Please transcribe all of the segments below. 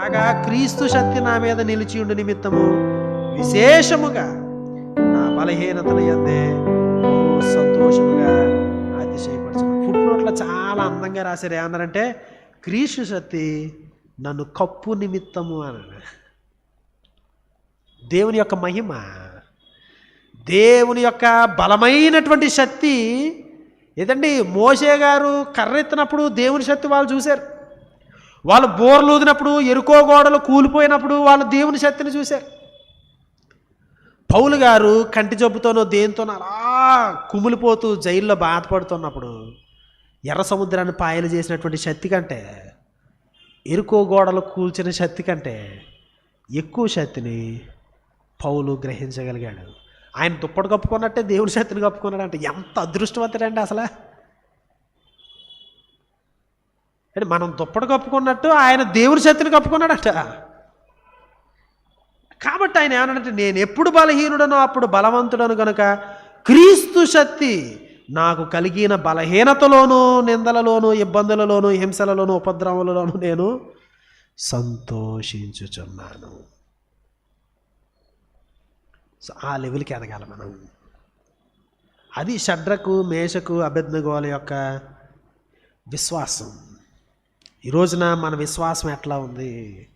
కాగా క్రీస్తు శక్తి నా మీద నిలిచి ఉండు నిమిత్తము. విశేషముగా నా బలహీనతల ఎందే సంతోషముగా అతిశయపరచను ఫుట్ నోట్లో చాలా అందంగా రాశారు. ఏమన్నారంటే క్రీస్తు శక్తి నన్ను కప్పు నిమిత్తము అన్నాడు. దేవుని యొక్క మహిమ దేవుని యొక్క బలమైనటువంటి శక్తి. ఏదండి? మోసే గారు కర్రెత్తినప్పుడు దేవుని శక్తి వాళ్ళు చూశారు. వాళ్ళు బోర్లు ఊదినప్పుడు ఎరుకో గోడలు కూలిపోయినప్పుడు వాళ్ళు దేవుని శక్తిని చూశారు. పౌలు గారు కంటి జబ్బుతోనో దేనితోనో అలా కుమిలిపోతూ జైల్లో బాధపడుతున్నప్పుడు ఎర్ర సముద్రాన్ని పాయలు చేసినటువంటి శక్తి కంటే ఎరుకో గోడలు కూల్చిన శక్తి కంటే ఎక్కువ శక్తిని పౌలు గ్రహించగలిగాడు. ఆయన దుప్పటి కప్పుకున్నట్టే దేవుని శక్తిని కప్పుకున్నాడు అంటే ఎంత అదృష్టవంతుడండి అసలు. అంటే మనం దుప్పటి కప్పుకున్నట్టు ఆయన దేవుని శక్తిని కప్పుకున్నాడట. కాబట్టి ఆయన ఏమన్నాడంటే నేను ఎప్పుడు బలహీనుడనో అప్పుడు బలవంతుడను గనుక క్రీస్తు శక్తి నాకు కలిగిన బలహీనతలోనూ నిందలలోనూ ఇబ్బందులలోనూ హింసలలోనూ ఉపద్రవములలోనూ నేను సంతోషించుచున్నాను. సో ఆ లెవెల్కి ఎదగాలి మనం. అది షడ్రకు మేషకు అభిజ్ఞగోల యొక్క విశ్వాసం. ఈ రోజున మన విశ్వాసం ఎట్లా ఉంది?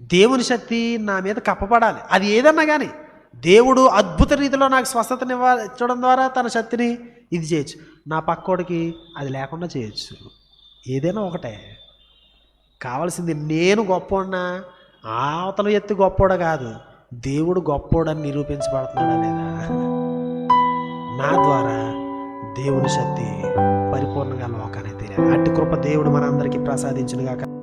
దేవుని శక్తి నా మీద కప్పబడాలి. అది ఏదన్నా కానీ దేవుడు అద్భుత రీతిలో నాకు స్వస్థతనివ్వ ఇచ్చడం ద్వారా తన శక్తిని ఇది చేయొచ్చు. నా పక్కోడికి అది లేకుండా చేయొచ్చు. ఏదైనా ఒకటే. కావాల్సింది నేను గొప్పోడినా అవతల ఎత్తి గొప్పోడ కాదు. దేవుడు గొప్పోడని నిరూపించబడుతున్నాడా లేదా? నా ద్వారా దేవుని శక్తి పరిపూర్ణంగా లోకానికి తెలియాలి అట్టి కృప దేవుడు మనందరికీ ప్రసాదించునుగాక.